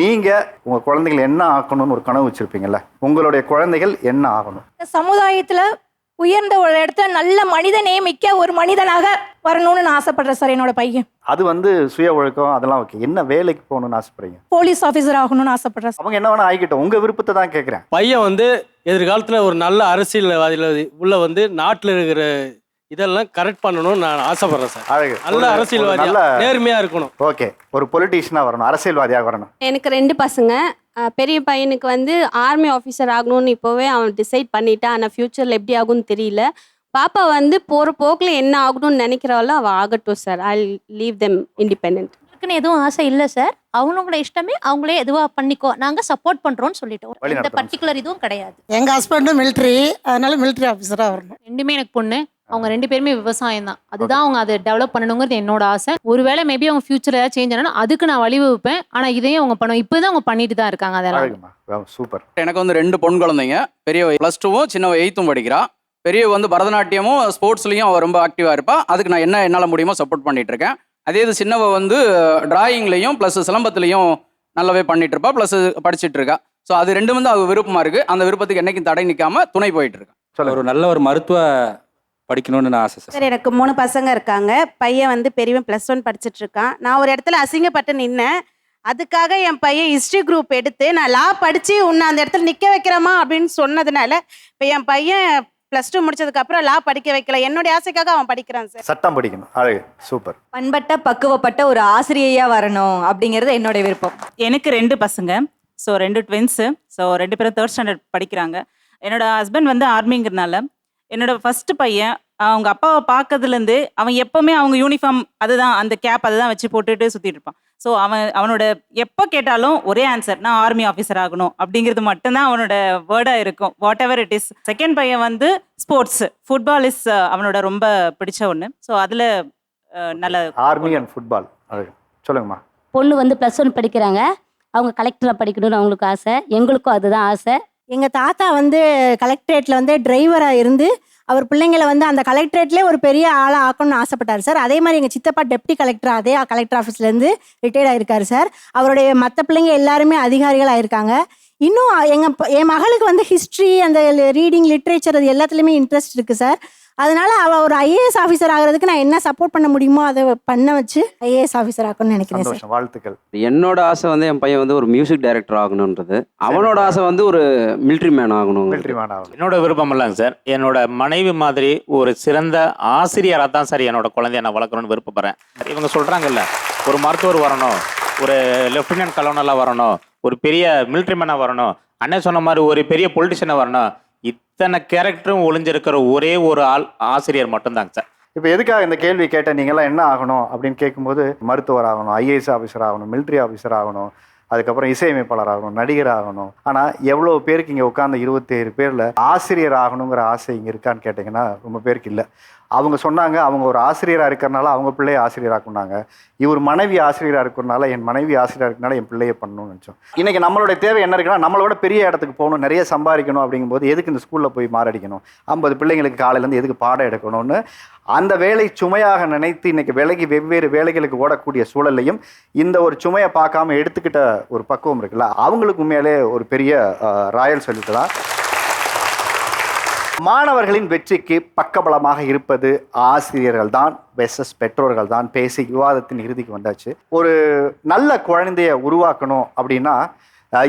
நீங்க உங்க குழந்தைகள் என்ன ஆக்கணும்னு ஒரு கனவு வச்சிருப்பீங்கல்ல உங்களுடைய குழந்தைகள் என்ன ஆகணும்? இந்த சமுதாயத்துல உயர்ந்த ஒரு இடத்துல நல்ல மனிதனே மிக்க ஒரு மனிதனாக வரணும்னு நான் ஆசைப்படுறேன் சார் என்னோட பையன். அது வந்து சுய ஒழுக்கம் அதெல்லாம் ஓகே என்ன வேலைக்கு போகணும்னு ஆசைப்படுறீங்க? போலீஸ் ஆஃபீஸர் ஆகணும்னு ஆசைப்படுறேன் அவங்க என்ன வேணா ஆகிக்கிட்டோம். உங்க விருப்பத்தை தான் கேட்குறேன் பையன் வந்து எதிர்காலத்தில் ஒரு நல்ல அரசியல்வாதியில் உள்ள வந்து நாட்டில் இருக்கிற இதெல்லாம் கரெக்ட் பண்ணணும்னு நான் ஆசைப்படுறேன் சார். அழகு. நல்ல அரசியல்வாதி நல்ல நேர்மையா இருக்கணும். ஓகே. ஒரு பொலிட்டீஷியனா வரணும் அரசியல்வாதியாக வரணும். எனக்கு ரெண்டு பசங்க. அஹ் பெரிய பையனுக்கு வந்து ஆர்மி ஆஃபீஸர் ஆகணும்னு இப்போவே அவன் டிசைட் பண்ணிட்டான். ஆனால் ஃப்யூச்சரில் எப்படி ஆகும்னு தெரியல. பாப்பா வந்து போகிற போக்கில் என்ன ஆகணும்னு நினைக்கிறாளோ அவள் ஆகட்டும் sir. I leave them independent இருக்குன்னு எதுவும் ஆசை இல்லை சார். அவங்களோட இஷ்டமே அவங்களே எதுவா பண்ணிக்கோ. நாங்க சப்போர்ட் பண்றோம்னு சொல்லிட்டோம். வழி இந்த நடத்துறோம். பர்டிகுலர் இதுவும் கிடையாது. எங்கள் ஹஸ்பண்டும் மிலிட்ரி அதனால மிலிட்ரி ஆஃபீஸராக வரணும். ரெண்டுமே எனக்கு பொண்ணு. அவங்க ரெண்டு பேருமே விவசாயம் தான் அதுதான் அவங்க அதை டெவலப் பண்ணணுங்கிறது என்னோட ஆசை. ஒருவேளை மேபி அவங்க ஃபியூச்சர் ஏதாவது சேஞ்ச் ஆனா அதுக்கு நான் வழிவகுப்பேன் ஆனா இதையும் அவங்க பண்ணுவோம் இப்போதான் அவங்க பண்ணிட்டு தான் இருக்காங்க அதெல்லாம். சூப்பர் எனக்கு வந்து ரெண்டு பொன் குழந்தைங்க. பெரியவ ப்ளஸ் டூவும் சின்னவ எயித்தும் படிக்கிறா. பெரியவ வந்து பரதநாட்டியமும் ஸ்போர்ட்ஸ்லையும் அவள் ரொம்ப ஆக்டிவாக இருப்பா. அதுக்கு நான் என்ன என்னால் முடியுமோ சப்போர்ட் பண்ணிட்டு இருக்கேன். அதே இது சின்னவ வந்து டிராயிங்லையும் ப்ளஸ் சிலம்பத்துலையும் நல்லாவே பண்ணிட்டு இருப்பா. ப்ளஸ் படிச்சிட்டு இருக்கா. ஸோ அது ரெண்டும் வந்து அவ விருப்பமாக இருக்கு. அந்த விருப்பத்துக்கு என்னைக்கும் தடை நிற்காம துணை போயிட்டு இருக்கா. ஒரு நல்ல ஒரு மருத்துவ படிக்கணும்னு நான் ஆசை சார் சார் எனக்கு மூணு பசங்க இருக்காங்க. பையன் வந்து பெரியவன் ப்ளஸ் ஒன் படிச்சுட்டு இருக்கான். நான் ஒரு இடத்துல அசிங்கப்பட்டு நின்னேன். அதுக்காக என் பையன் ஹிஸ்ட்ரி குரூப் எடுத்து நான் லா படித்து உன்னை அந்த இடத்துல நிற்க வைக்கிறேமா அப்படின்னு சொன்னதுனால இப்போ என் பையன் ப்ளஸ் டூ முடிச்சதுக்கப்புறம் லா படிக்க வைக்கல. என்னுடைய ஆசைக்காக அவன் படிக்கிறான் சார். சட்டம் படிக்கணும். அழகு. சூப்பர். பண்பட்ட பக்குவப்பட்ட ஒரு ஆசிரியையா வரணும் அப்படிங்கிறது என்னுடைய விருப்பம். எனக்கு ரெண்டு பசங்க. ஸோ ரெண்டு ட்வின்ஸு ஸோ ரெண்டு பேரும் தேர்ட் ஸ்டாண்டர்ட் படிக்கிறாங்க. என்னோட ஹஸ்பண்ட் வந்து ஆர்மிங்கிறனால என்னோட ஃபர்ஸ்ட் பையன் அவங்க அப்பாவை பார்க்கறதுலேருந்து அவன் எப்போவுமே அவங்க யூனிஃபார்ம் அதுதான் அந்த கேப் அதுதான் வச்சு போட்டுட்டு சுற்றிட்டு இருப்பான். ஸோ அவன் அவனோட எப்போ கேட்டாலும் ஒரே ஆன்சர் நான் ஆர்மி ஆஃபீஸர் ஆகணும். அப்படிங்கிறது மட்டும்தான் அவனோட வேர்டாக இருக்கும். Whatever it is second பையன் வந்து ஸ்போர்ட்ஸ் ஃபுட்பால் இஸ் அவனோட ரொம்ப பிடிச்ச ஒன்று ஸோ அதில் நல்ல ஆர்மி அண்ட் ஃபுட்பால் சொல்லுங்கம்மா. பொண்ணு வந்து பிளஸ் ஒன் படிக்கிறாங்க. அவங்க கலெக்டரா படிக்கணும்னு அவங்களுக்கு ஆசை. எங்களுக்கும் அதுதான் ஆசை. எங்கள் தாத்தா வந்து கலெக்ட்ரேட்டில் வந்து டிரைவராக இருந்து அவர் பிள்ளைங்களை வந்து அந்த கலெக்டரேட்லேயே ஒரு பெரிய ஆளாக ஆக்கணும்னு ஆசைப்பட்டார் சார். அதே மாதிரி எங்கள் சித்தப்பா டெப்டி கலெக்டர் அதே கலெக்டர் ஆஃபீஸ்லேருந்து ரிட்டையர்ட் ஆயிருக்காரு சார். அவருடைய மற்ற பிள்ளைங்க எல்லாருமே அதிகாரிகள் ஆயிருக்காங்க. இன்னும் எங்கள் என் மகளுக்கு வந்து ஹிஸ்ட்ரி அந்த ரீடிங் லிட்ரேச்சர் அது எல்லாத்துலேயுமே இன்ட்ரெஸ்ட் இருக்குது சார். அதனால அவள் ஒரு ஐஏஎஸ் ஆஃபீஸர் ஆகிறதுக்கு நான் என்ன சப்போர்ட் பண்ண முடியுமோ அதை பண்ண வச்சு ஐஏஎஸ் ஆஃபீஸர் ஆக்கணும்னு நினைக்கிறேன் சார் சந்தோஷம் வாழ்த்துக்கள். என்னோட ஆசை வந்து என் பையன் வந்து ஒரு மியூசிக் டைரக்டர் ஆகணுன்றது. அவனோட ஆசை வந்து ஒரு மிலிட்ரி மேன் ஆகணும் மிலிட்ரி மேன் ஆகணும். என்னோட விருப்பம் இல்லைங்க சார் என்னோட மனைவி மாதிரி ஒரு சிறந்த ஆசிரியராக தான் சார் என்னோட குழந்தைய நான் வளர்க்கணும்னு விருப்பப்படுறேன். இவங்க சொல்கிறாங்கல்ல ஒரு மருத்துவர் வரணும் ஒரு லெஃப்டினன்ட் கலோனலாக வரணும் ஒரு பெரிய மிலிட்ரி மேனாக வரணும் அண்ணன் சொன்ன மாதிரி ஒரு பெரிய பொலிட்டிஷியனாக வரணும் இத்தனை கேரக்டரும் ஒளிஞ்சிருக்கிற ஒரே ஒரு ஆள் ஆசிரியர் மட்டும்தாங்க சார். இப்போ எதுக்காக இந்த கேள்வி கேட்ட நீங்கள்லாம் என்ன ஆகணும் அப்படின்னு கேட்கும்போது மருத்துவர் ஆகணும் ஐஏஎஸ் ஆஃபீஸர் ஆகணும் மிலிட்ரி ஆஃபீஸர் ஆகணும் அதுக்கப்புறம் இசையமைப்பாளர் ஆகணும் நடிகர் ஆகணும். ஆனால் எவ்வளோ பேருக்கு இங்கே உட்காந்து இருபத்தேழு பேரில் ஆசிரியர் ஆகணுங்கிற ஆசை இங்கே இருக்கான்னு கேட்டிங்கன்னா ரொம்ப பேருக்கு இல்லை. அவங்க சொன்னாங்க அவங்க ஒரு ஆசிரியராக இருக்கிறனால அவங்க பிள்ளைய ஆசிரியராக்குனாங்க. இவர் மனைவி ஆசிரியராக இருக்கிறனால என் மனைவி ஆசிரியராக இருக்கனால என் பிள்ளைய பண்ணணும்னு நினச்சோம். இன்றைக்கி நம்மளுடைய தேவை என்ன இருக்குன்னா நம்மளோட பெரிய இடத்துக்கு போகணும் நிறைய சம்பாதிக்கணும் அப்படிங்கும்போது எதுக்கு இந்த ஸ்கூலில் போய் மாரடிக்கணும்? ஐம்பது பிள்ளைங்களுக்கு காலையிலேருந்து எதுக்கு பாடம் எடுக்கணும்னு அந்த வேலை சுமையாக நினைத்து இன்னைக்கு விலகி வெவ்வேறு வேலைகளுக்கு ஓடக்கூடிய சூழலையும் இந்த ஒரு சுமையை பார்க்காம எடுத்துக்கிட்ட ஒரு பக்குவம் இருக்குல்ல? அவங்களுக்கு உண்மையிலே ஒரு பெரிய ராயல் ராயல் தான் மாணவர்களின் வெற்றிக்கு பக்கபலமாக இருப்பது ஆசிரியர்கள் தான் வெசஸ் பெற்றோர்கள் தான் பேசி விவாதத்தின் இறுதிக்கு வந்தாச்சு. ஒரு நல்ல குழந்தைய உருவாக்கணும் அப்படின்னா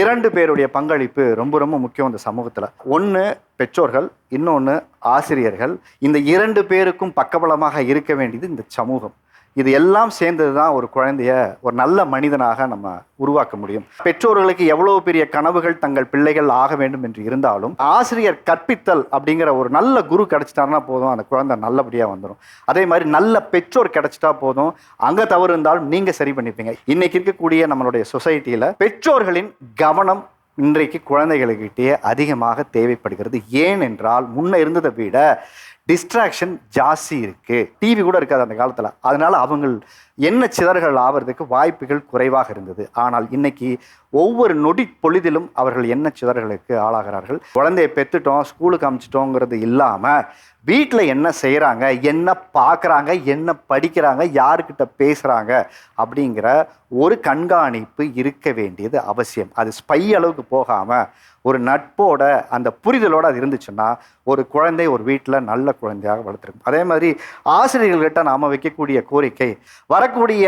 இரண்டு பேருடைய பங்களிப்பு ரொம்ப ரொம்ப முக்கியம் இந்த சமூகத்தில். ஒன்று பெற்றோர்கள் இன்னொன்று ஆசிரியர்கள். இந்த இரண்டு பேருக்கும் பக்கபலமாக இருக்க வேண்டியது இந்த சமூகம். இது எல்லாம் சேர்ந்தது தான் ஒரு குழந்தைய ஒரு நல்ல மனிதனாக நம்ம உருவாக்க முடியும். பெற்றோர்களுக்கு எவ்வளவு பெரிய கனவுகள் தங்கள் பிள்ளைகள் ஆக வேண்டும் என்று இருந்தாலும் ஆசிரியர் கற்பித்தல் அப்படிங்கிற ஒரு நல்ல குரு கிடைச்சிட்டாருன்னா போதும் அந்த குழந்தை நல்லபடியாக வந்துடும் அதே மாதிரி நல்ல பெற்றோர் கிடைச்சிட்டா போதும் அங்கே தவறு இருந்தாலும் நீங்கள் சரி பண்ணிப்பீங்க. இன்னைக்கு இருக்கக்கூடிய நம்மளுடைய சொசைட்டியில் பெற்றோர்களின் கவனம் இன்றைக்கு குழந்தைகளுக்கிட்டே அதிகமாக தேவைப்படுகிறது. ஏன் என்றால் முன்ன இருந்ததை விட டிஸ்ட்ராக்ஷன் ஜாஸ்தி இருக்கு. டிவி கூட இருக்காது அந்த காலத்தில். அதனால அவங்கள் என்ன சிதறல்கள் ஆவறதுக்கு வாய்ப்புகள் குறைவாக இருந்தது. ஆனால் இன்னைக்கு ஒவ்வொரு நொடி பொழுதிலும் அவர்கள் என்ன சிதறல்களுக்கு ஆளாகிறார்கள். குழந்தையை பெற்றுட்டோம் ஸ்கூலுக்கு அமிச்சிட்டோங்கிறது இல்லாமல் வீட்டில் என்ன செய்கிறாங்க என்ன பார்க்குறாங்க என்ன படிக்கிறாங்க யாருக்கிட்ட பேசுகிறாங்க அப்படிங்கிற ஒரு கண்காணிப்பு இருக்க வேண்டியது அவசியம். அது ஸ்பை அளவுக்கு போகாமல் ஒரு நட்போட அந்த புரிதலோடு அது இருந்துச்சுன்னா ஒரு குழந்தை ஒரு வீட்டில் நல்ல குழந்தையாக வளர்த்துருக்கும். அதே மாதிரி ஆசிரியர்கள்கிட்ட நாம் வைக்கக்கூடிய கோரிக்கை வரக்கூடிய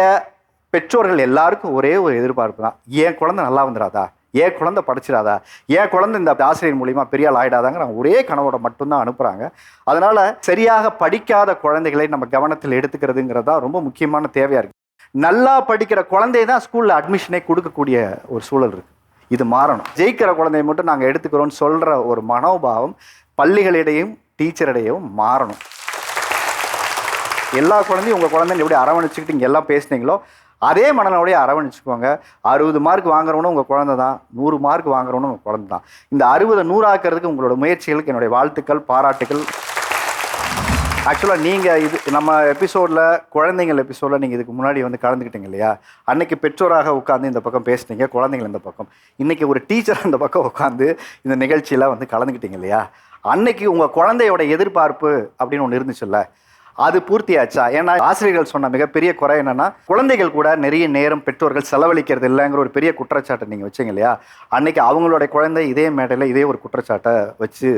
பெற்றோர்கள் எல்லாருக்கும் ஒரே ஒரு எதிர்பார்ப்பு தான். என் குழந்தை நல்லா வந்துடாதா என் குழந்தை படிச்சிடாதா? என் குழந்தை இந்த ஆசிரியர் மூலிமா பெரிய ஆள் ஆகிடாதாங்கிற ஒரே கனவோட மட்டும்தான் அனுப்புகிறாங்க அதனால் சரியாக படிக்காத குழந்தைகளை நம்ம கவனத்தில் எடுத்துக்கிறதுங்கிறது தான் ரொம்ப முக்கியமான தேவையாக இருக்குது நல்லா படிக்கிற குழந்தை தான் ஸ்கூலில் அட்மிஷனே கொடுக்கக்கூடிய ஒரு சூழல் இருக்குது இது மாறணும். ஜெயிக்கிற குழந்தையை மட்டும் நாங்கள் எடுத்துக்கிறோம்னு சொல்கிற ஒரு மனோபாவம் பள்ளிகளிடையும் டீச்சரிடையும் மாறணும். எல்லா குழந்தையும் உங்கள் குழந்தைங்க எப்படி அரவணைச்சிக்கிட்டு இங்கே எல்லாம் பேசுனீங்களோ அதே மனநிலையோடய அரவணைச்சிக்கோங்க. அறுபது மார்க் வாங்குறவனும் உங்கள் குழந்தை தான். நூறு மார்க் வாங்குறவனும் உங்கள் குழந்தை தான். இந்த அறுபதை நூறாக்குறதுக்கு உங்களோட முயற்சிகளுக்கு என்னுடைய வாழ்த்துக்கள் பாராட்டுகள் ஆக்சுவலாக நீங்கள் இது நம்ம எபிசோடில் குழந்தைங்கள் எபிசோடில் நீங்கள் இதுக்கு முன்னாடி வந்து கலந்துக்கிட்டீங்க இல்லையா? அன்னைக்கு பெற்றோராக உட்காந்து இந்த பக்கம் பேசுனீங்க குழந்தைங்கள் இந்த பக்கம். இன்றைக்கி ஒரு டீச்சர் இந்த பக்கம் உட்காந்து இந்த நிகழ்ச்சியில் வந்து கலந்துக்கிட்டீங்க இல்லையா? அன்னைக்கு உங்கள் குழந்தையோட எதிர்பார்ப்பு அப்படின்னு ஒன்று இருந்துச்சுல்ல அது பூர்த்தியாச்சா? ஏன்னா ஆசிரியர்கள் சொன்ன மிகப்பெரிய குறை என்னன்னா குழந்தைகள் கூட நிறைய நேரம் பெற்றோர்கள் செலவழிக்கிறது இல்லைங்கிற ஒரு பெரிய குற்றச்சாட்டை நீங்கள் வச்சீங்க இல்லையா? அன்னைக்கு அவங்களோட குழந்தை இதே மேடையில் இதே ஒரு குற்றச்சாட்டை வச்சு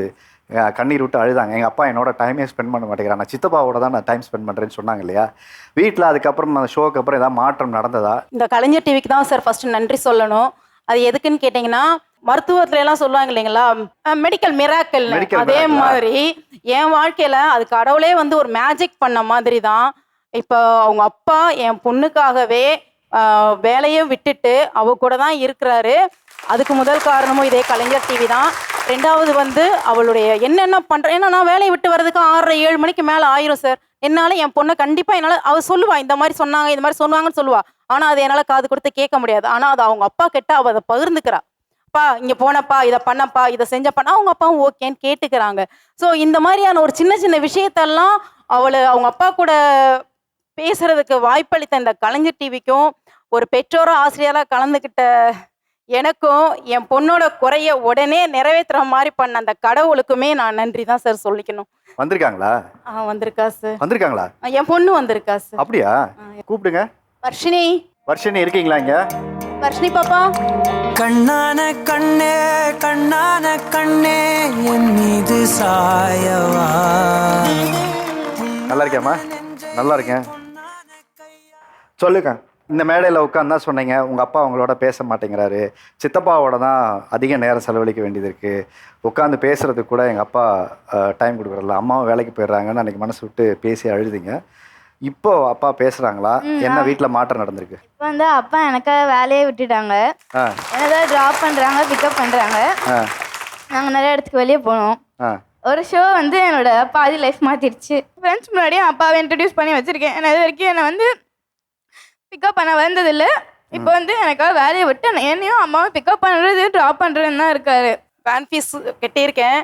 கண்ணீர் விட்டு அழுதாங்க. எங்கள் அப்பா என்னோட டைமே ஸ்பெண்ட் பண்ண மாட்டேங்கிறான் நான் சித்தப்பாவோட தான் நான் டைம் ஸ்பெண்ட் பண்ணுறேன்னு சொன்னாங்க இல்லையா? வீட்டில் அதுக்கப்புறம் அந்த ஷோக்கு அப்புறம் ஏதாவது மாற்றம் நடந்ததா? இந்த கலைஞர் டிவிக்கு தான் சார் ஃபஸ்ட்டு நன்றி சொல்லணும். அது எதுக்குன்னு கேட்டிங்கன்னா மருத்துவத்துல எல்லாம் சொல்லுவாங்க இல்லைங்களா? மெடிக்கல் மிராக்கல் அதே. மாதிரி என் வாழ்க்கையில அது கடவுளே வந்து ஒரு மேஜிக் பண்ண மாதிரி தான். இப்போ அவங்க அப்பா என் பொண்ணுக்காகவே வேலையை விட்டுட்டு அவ கூட தான் இருக்கிறாரு. அதுக்கு முதல் காரணமும் இதே கலைஞர் டிவி தான். ரெண்டாவது வந்து அவளுடைய என்னென்ன பண்ற ஏன்னா நான் வேலையை விட்டு வர்றதுக்கு ஆறரை ஏழு மணிக்கு மேலே ஆயிரும் சார். என்னால் என் பொண்ணை கண்டிப்பாக என்னால் அவ சொல்லுவா இந்த மாதிரி சொன்னாங்க இந்த மாதிரி சொன்னாங்கன்னு சொல்லுவா. ஆனால் அது என்னால் காது கொடுத்து கேட்க முடியாது. ஆனால் அது அவங்க அப்பா கிட்ட அவள் அதை பகிர்ந்துக்கிறா. அப்பா இங்கே போனப்பா இதை பண்ணப்பா இதை செஞ்சப்பா அவங்க அப்பாவும் ஓகேன்னு கேட்டுக்கிறாங்க. ஸோ இந்த மாதிரியான ஒரு சின்ன சின்ன விஷயத்தெல்லாம் அவளை அவங்க அப்பா கூட பேசுறதுக்கு வாய்ப்பளித்த இந்த கலைஞர் டிவிக்கும் ஒரு பெற்றோரோ ஆசிரியராக கலந்துக்கிட்ட எனக்கும் என் பொண்ணோட குறைய உடனே நிறைவேற்றுற மாதிரி பண்ண அந்த கடவுளுக்குமே நான் நன்றி தான் சார் சொல்லிக்கணும். வந்திருக்காங்களா? ஆ வந்திருக்கா சார். வந்திருக்காங்களா? என் பொண்ணு வந்திருக்கா சார். அப்படியா? கூப்பிடுங்க. வர்ஷினி. வர்ஷினி இருக்கீங்களா இங்க? வர்ஷினி பாப்பா. கண்ணான கண்ணே கண்ணான கண்ணே என் மீது சாயவா? நல்லா இருக்கேம்மா. நல்லா இருக்கேன். சொல்லுங்க. இந்த மேடையில் உட்காந்து தான் சொன்னீங்க உங்கள் அப்பா அவங்களோட பேச மாட்டேங்கிறாரு. சித்தப்பாவோட தான் அதிக நேரம் செலவழிக்க வேண்டியது இருக்குது உட்காந்து பேசுறதுக்கு கூட எங்கள் அப்பா டைம் கொடுக்குறதில்ல. அம்மாவும் வேலைக்கு போயிடுறாங்கன்னு அன்றைக்கி மனசு விட்டு பேசி அழுதிங்க. இப்போ அப்பா பேசுகிறாங்களா என்ன. வீட்டில் மாற்றம் நடந்திருக்கு? இப்போ வந்து அப்பா எனக்காக வேலையே விட்டுட்டாங்க. என்னதான் ட்ராப் பண்ணுறாங்க பிக்கப் பண்ணுறாங்க ஆ. நாங்கள் நிறைய இடத்துக்கு வெளியே போனோம். ஒரு ஷோ வந்து என்னோட பாதி லைஃப் மாற்றிடுச்சு ஃப்ரெண்ட்ஸ் முன்னாடியே அப்பாவை இன்ட்ரடியூஸ் பண்ணி வச்சுருக்கேன். நான் இது வரைக்கும் என்னை வந்து பிக்கப் பண்ண வந்ததில்லை. இப்போ வந்து எனக்காக வேலையை விட்டு என்னையும் அம்மாவும் பிக்கப் பண்ணுறது ட்ராப் பண்ணுறதுன்னு தான் இருக்காரு. வேன் ஃபீஸ் கட்டியிருக்கேன்.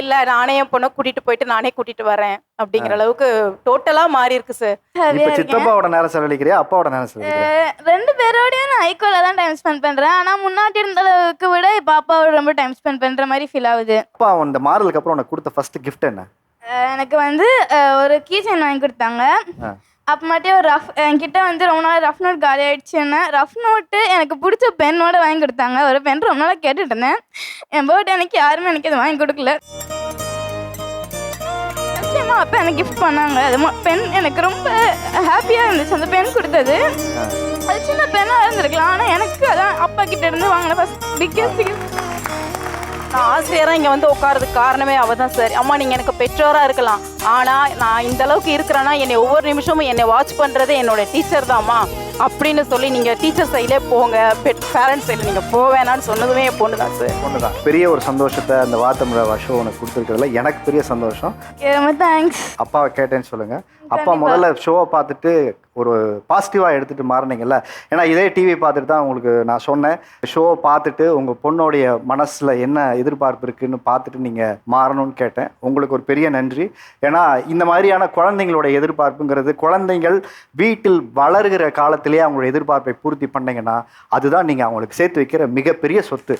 இல்ல நானே என் பொண்ணை கூட்டிட்டு போயிட்டு நானே கூட்டிட்டு வரேன் அப்படிங்கிற அளவுக்கு டோட்டலா மாறி இருக்கு சார் இப்போ சித்தப்பாவோட நேரம் செலவழிக்கிறியா அப்பாவோட நேரம் செலவழிக்கிறியா? ரெண்டு பேரோடயும் நான் ஈக்குவலாக தான் டைம் ஸ்பெண்ட் பண்ணுறேன் ஆனால் முன்னாடி இருந்த அளவுக்கு விட இப்போ அப்பாவோட ரொம்ப டைம் ஸ்பெண்ட் பண்ணுற மாதிரி ஃபீல் ஆகுது. அப்பா இந்த மாறலுக்கு அப்புறம் உனக்கு கொடுத்த ஃபர்ஸ்ட் கிஃப்ட் என்ன? எனக்கு வந்து ஒரு கீச்சன் வாங்கி கொடுத்தாங்க. அப்புறமாட்டி ஒரு ரஃப் என்கிட்ட வந்து ரொம்ப நாள் ரஃப் நோட் காலி ஆயிடுச்சுன்னு ரஃப் நோட்டு எனக்கு பிடிச்ச பென்னோட வாங்கி கொடுத்தாங்க. ஒரு பென் ரொம்ப நாளாக கேட்டுட்டு இருந்தேன். என் பர்த்டே அன்னைக்கு யாருமே எனக்கு அது வாங்கி கொடுக்கல. நிச்சயமா அப்பா எனக்கு கிஃப்ட் பண்ணாங்க. அது பென் எனக்கு ரொம்ப ஹாப்பியாக இருந்துச்சு. அந்த பென் கொடுத்தது. அது சின்ன பெண்ணாக இருந்திருக்கலாம். ஆனால் எனக்கு அதான் அப்பா கிட்ட இருந்து வாங்கின ஃபர்ஸ்ட் பிக்கஸ்ட் கிஃப்ட் நான் ஆசிரியரா இங்க வந்து உட்கார்றதுக்கு காரணமே அவ தான் சார் அம்மா நீங்க எனக்கு பெற்றோரா இருக்கலாம். ஆனா நான் இந்த அளவுக்கு இருக்கிறேன்னா என்னை ஒவ்வொரு நிமிஷமும் என்னை வாட்ச் பண்றது என்னோட டீச்சர் தான்மா அப்படின்னு சொல்லி நீங்க டீச்சர் சைட்லே போங்க. பேரண்ட்ஸ் சைடில் நீங்க போவேணான்னு சொன்னதுமே என் பொண்ணு தான் சார் பொண்ணு தான் பெரிய ஒரு சந்தோஷத்தை அந்த வாத்தமிழ ஷோ உனக்கு கொடுத்துருக்கிறதுல எனக்கு பெரிய சந்தோஷம். தேங்க்ஸ் அப்பாவை கேட்டேன்னு சொல்லுங்க. அப்பா. முதல்ல ஷோவை பார்த்துட்டு ஒரு பாசிட்டிவாக எடுத்துகிட்டு மாறினீங்கல்ல? ஏன்னா இதே டிவி பார்த்துட்டு தான் உங்களுக்கு நான் சொன்னேன். ஷோ பார்த்துட்டு உங்கள் பொண்ணுடைய மனசில் என்ன எதிர்பார்ப்பு இருக்குதுன்னு பார்த்துட்டு நீங்கள் மாறணும்னு கேட்டேன். உங்களுக்கு ஒரு பெரிய நன்றி. ஏன்னா இந்த மாதிரியான குழந்தைங்களோட எதிர்பார்ப்புங்கிறது குழந்தைகள் வீட்டில் வளர்கிற காலத்திலேயே அவங்களோட எதிர்பார்ப்பை பூர்த்தி பண்ணிங்கன்னா அதுதான் நீங்கள் அவங்களுக்கு சேர்த்து வைக்கிற மிகப்பெரிய சொத்து.